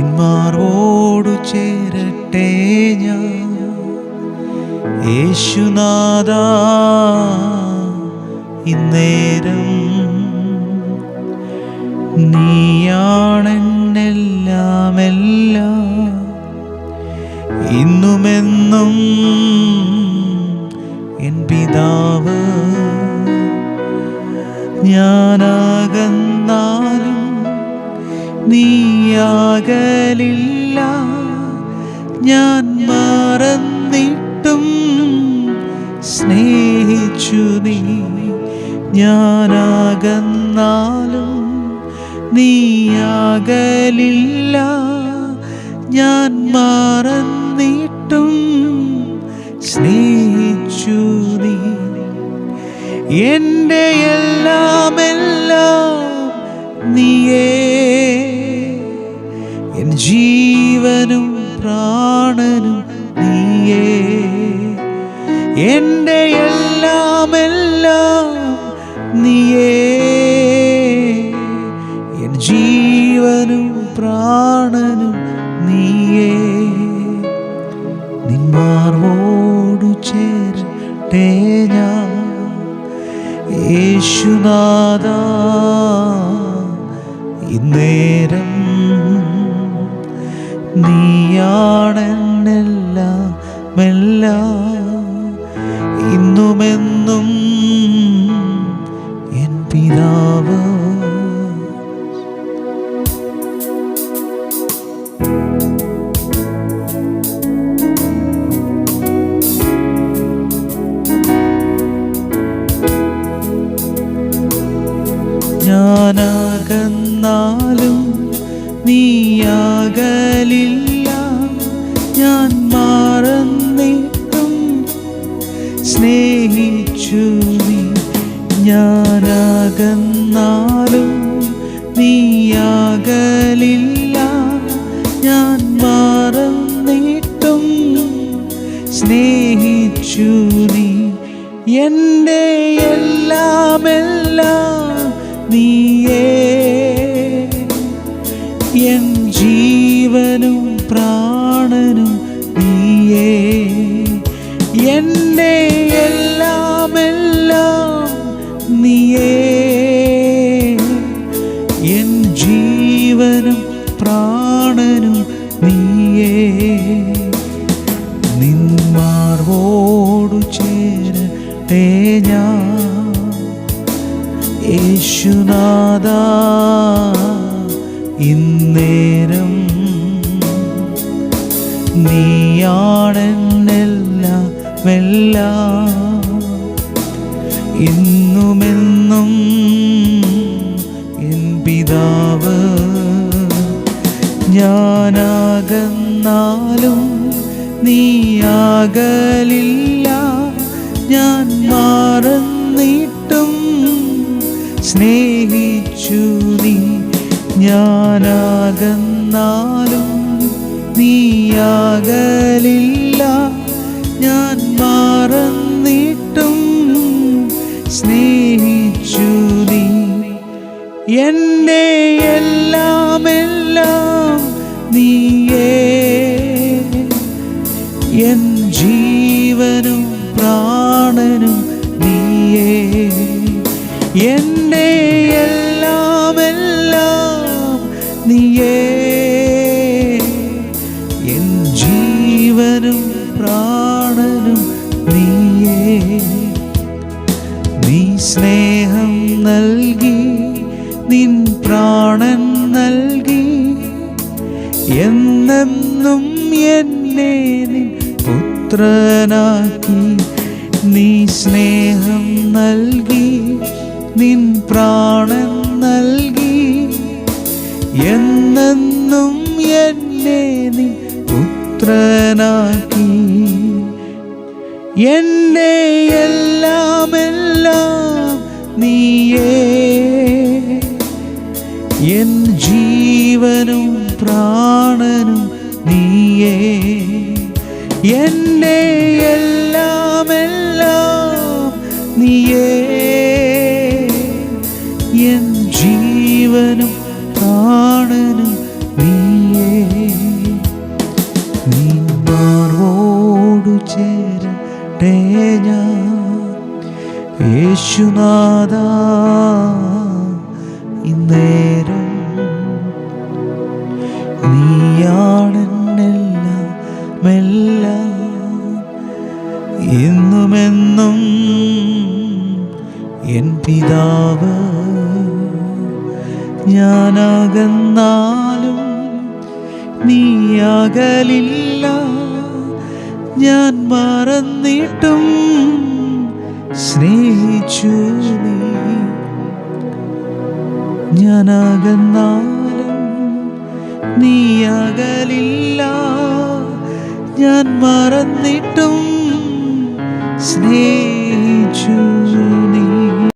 നിന്മാർവോടു ചേരട്ടെ ഞാൻ. യേശുനാഥ ഇന്നേരം നീയാണെന്നെല്ലാമെല്ലാം ഇന്നുമെന്നും എൻ പിതാവ് ഞാനാകന്നാലും നീയാകലില്ല ഞാൻ മറന്നിട്ടും സ്നേഹിച്ചു നീ. ഞാനാകന്നാലും നീയാകലില്ല ഞാൻ മറന്നിട്ടും സ്നേഹിച്ചു നീ. എന്റെ എല്ലാം എന്റെ എല്ലാം എല്ലാം നീയേ. എൻ ജീവനും പ്രാണനും നീയേ. നിന്മാർവോടു ചേരട്ടെ ഞാൻ. യേശുനാഥ ഇന്നേരം നീയാണെന്നെല്ലാം എല്ലാം ഇന്നുമെന്നും എൻ പിതാവ്. ഞാനാകന്നാലും നീയാകലില്ല. ഞാൻ നീ ഞാനാകന്നാലും നീയാകലില്ല. ഞാൻ മാറന്നിട്ടും സ്നേഹിച്ചു നീ എന്റെ എല്ലാമെല്ലാം എല്ലാം നീയേ. എൻ ജീവനും പ്രാണനും നീയേ. എന്റെ നീയേ നിന്മാർവോടു ചേരട്ടെ ഞാൻ. യേശുനാഥ ഇന്നേരം നീയാണെന്നെല്ലാം എല്ലാം ഇന്നുമെന്നും എൻ പിതാവ് ഞാനാകന്നാലും നീയാകലില്ല. ഞാൻ മാറുന്നിട്ടും സ്നേഹിച്ചു നീ. ഞാനാകന്നാലും നീയാകലില്ല. ഞാൻ മാറുന്നിട്ടും സ്നേഹിച്ചു നീ. എന്റെ എല്ലാം എന്റെ എല്ലാം എല്ലാം നീയേ. എൻ ജീവനും പ്രാണനും നീയേ. നീ സ്നേഹം നൽകി നിൻ പ്രാണൻ നൽകി. എന്നെന്നും എന്നെ നിൻ പുത്രനാക്കി നീ സ്നേഹം നൽകി. നിൻ പ്രാണൻ നൽകി. എന്നെന്നും എന്നെ നീ പുത്രനാക്കി. എന്നെ എല്ലാം എല്ലാം നീയേ. എൻ ജീവനും പ്രാണനും നീയേ. എന്നെ എല്ലാം എല്ലാം ജീവനും പ്രാണനും നീയേ. നിന്നാർവോടു ചേരട്ടെ ഞാൻ. യേശുനാഥ ഇന്നേരം നീയാണെന്നെല്ലാം മെല്ലാം. എന്നുമെന്നും എൻ പിതാവ് ഞാനകന്നാലും നീ അകലില്ല. ഞാൻ മറന്നിട്ടും സ്നേഹിച്ചു നീ. ഞാനകന്നാലും നീ അകലില്ല. ഞാൻ മറന്നിട്ടും സ്നേഹിച്ചു